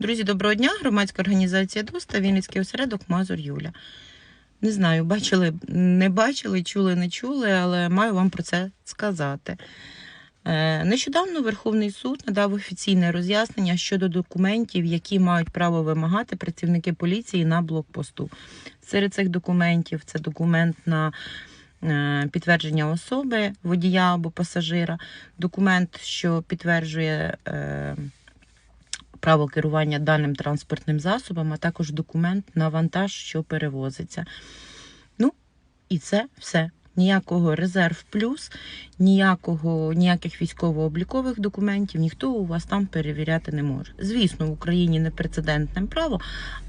Друзі, доброго дня! Громадська організація ДОСТА, Вінницький осередок Мазур Юля. Не знаю, бачили, не бачили, чули, не чули, але маю вам про це сказати. Е, Нещодавно Верховний суд надав офіційне роз'яснення щодо документів, які мають право вимагати працівники поліції на блокпосту. Серед цих документів це документ на е, підтвердження особи водія або пасажира, документ, що підтверджує е, право керування даним транспортним засобом, а також документ на вантаж, що перевозиться. Ну, і це все. Ніякого резерв плюс, ніякого, ніяких військово-облікових документів ніхто у вас там перевіряти не може. Звісно, в Україні не прецедентне право,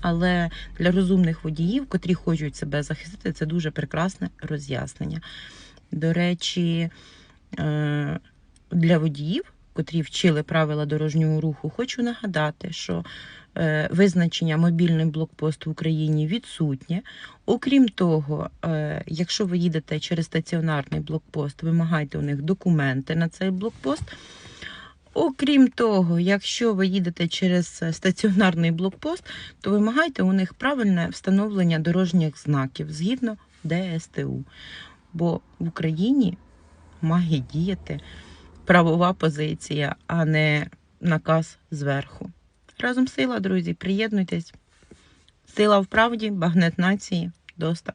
але для розумних водіїв, котрі хочуть себе захистити, це дуже прекрасне роз'яснення. До речі, е, для водіїв, котрі вчили правила дорожнього руху, хочу нагадати, що е, визначення мобільний блокпост в Україні відсутнє. Окрім того, е, якщо ви їдете через стаціонарний блокпост, вимагайте у них документи на цей блокпост. Окрім того, якщо ви їдете через е, стаціонарний блокпост, то вимагайте у них правильне встановлення дорожніх знаків згідно ДСТУ. Бо в Україні має діяти правова позиція, а не наказ зверху. Разом сила, друзі, приєднуйтесь. Сила в правді, багнет нації, доста.